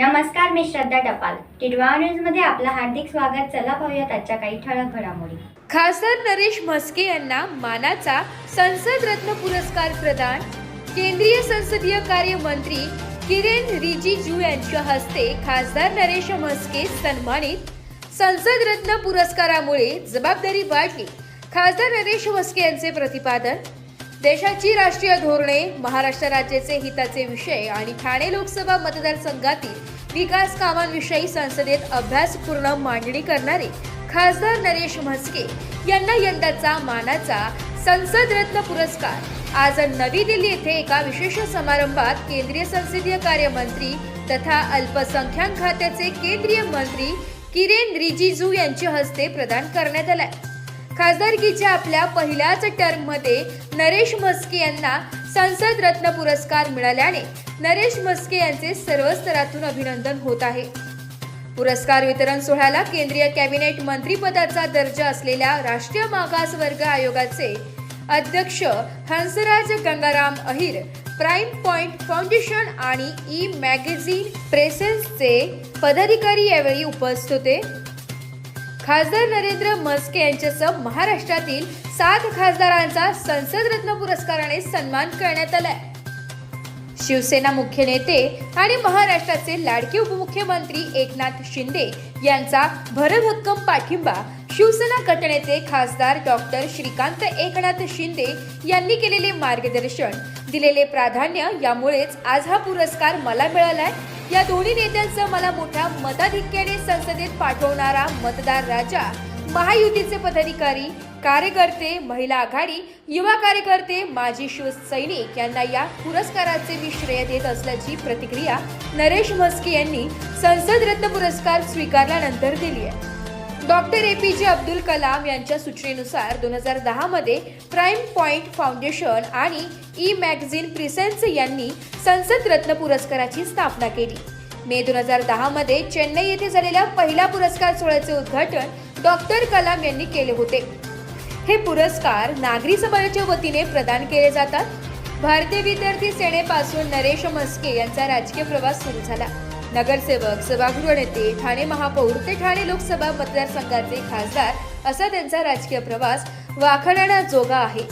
नमस्कार मी श्रद्धा टपाल. टिडवा न्यूजमध्ये आपलं हार्दिक स्वागत. चला पाहूयात आजच्या काही ठळक घडामोडी. खासदार नरेश म्हस्के यांना मानाचा संसद रत्न पुरस्कार प्रदान. केंद्रीय संसदीय कार्य मंत्री किरेन रिजिजू यांच्या हस्ते खासदार नरेश म्हस्के सन्मानित. संसद रत्न पुरस्कारामुळे जबाबदारी वाढली. खासदार नरेश म्हस्के यांचे प्रतिपादन देशाची राष्ट्रीय धोरणे महाराष्ट्र राज्याचे हिताचे विषय आणि ठाणे लोकसभा मतदारसंघातील विकास कामांविषयी संसदेत अभ्यासपूर्ण मांडणी करणारे खासदार नरेश म्हस्के यांना यंदाचा मानाचा संसद रत्न पुरस्कार. आज नवी दिल्ली येथे एका विशेष समारंभात केंद्रीय संसदीय कार्य मंत्री तथा अल्पसंख्याक खात्याचे केंद्रीय मंत्री किरेन रिजिजू यांच्या हस्ते प्रदान करण्यात आलाय. खासदारकीच्या आपल्या पहिल्याच टर्ममध्ये नरेश म्हस्के यांना संसद रत्न पुरस्कार मिळाल्याने नरेश म्हस्के यांचे सर्व स्तरातून अभिनंदन होत आहे. पुरस्कार वितरण सोहळ्याला केंद्रीय कॅबिनेट मंत्रीपदाचा दर्जा असलेल्या राष्ट्रीय मागास वर्ग आयोगाचे अध्यक्ष Hansraj Gangaram Ahir Prime Point Foundation आणि ई मॅगझिन प्रेसेसचे पदाधिकारी यावेळी उपस्थित होते. खासदार नरेंद्र मस्के यांच्यासह महाराष्ट्रातील सात खासदारांचा संसद रत्न पुरस्काराने सन्मान करण्यात आलाय. शिवसेना मुख्य नेते आणि महाराष्ट्राचे लाडके उपमुख्यमंत्री एकनाथ शिंदे यांचा भरभक्कम पाठिंबा शिवसेना गटनेते खासदार डॉक्टर श्रीकांत एकनाथ शिंदे यांनी केलेले मार्गदर्शन दिलेले प्राधान्य यामुळेच आज हा पुरस्कार मला मिळालाय. या दोन्ही नेत्यांचं मला मोठ्या मताधिक्याने संसदेत पाठवणारा मतदार राजा महायुतीचे पदाधिकारी कार्यकर्ते महिला आघाडी युवा कार्यकर्ते माजी शिवसैनिक यांना या पुरस्काराचे मी श्रेय देत असल्याची प्रतिक्रिया नरेश म्हस्के यांनी संसद रत्न पुरस्कार स्वीकारल्यानंतर दिली आहे. डॉक्टर ए पी जे अब्दुल कलाम यांच्या सूचनेनुसार दोन हजार दहामध्ये प्राईम पॉइंट फाउंडेशन आणि ई मॅगझिन प्रिसेन्स यांनी संसद रत्न पुरस्काराची स्थापना केली. मे दोन हजार दहामध्ये चेन्नई येथे झालेल्या पहिल्या पुरस्कार सोहळ्याचे उद्घाटन डॉक्टर कलाम यांनी केले होते. हे पुरस्कार नागरी समाजाच्या वतीने प्रदान केले जातात. भारतीय विद्यार्थी सेनेपासून नरेश म्हस्के यांचा राजकीय प्रवास सुरू झाला. नगरसेवक सभागृह नेते ठाणे महापौर ते ठाणे लोकसभा मतदारसंघाचे खासदार असा त्यांचा राजकीय प्रवास वाखाणण्याजोगा आहे.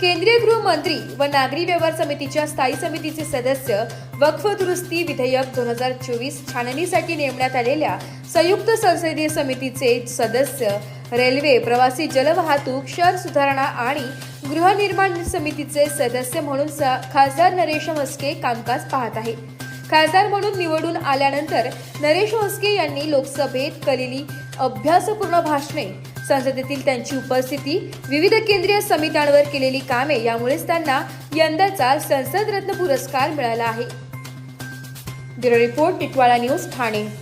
केंद्रीय गृहमंत्री व नागरी व्यवहार समितीच्या स्थायी समितीचे सदस्य वक्फ दुरुस्ती विधेयक दोन हजार चोवीस छाननीसाठी नेमण्यात आलेल्या संयुक्त संसदीय समितीचे सदस्य रेल्वे प्रवासी जलवाहतूक शहर सुधारणा आणि गृहनिर्माण समितीचे सदस्य म्हणून खासदार नरेश म्हस्के कामकाज पाहत आहे खासदार म्हणून निवडून आल्यानंतर नरेश म्हस्के यांनी लोकसभेत केलेली अभ्यासपूर्ण भाषणे संसदेतील त्यांची उपस्थिती विविध केंद्रीय समित्यांवर केलेली कामे यामुळेच त्यांना यंदाचा संसद रत्न पुरस्कार मिळाला आहे. Bureau report Titwala news Thane.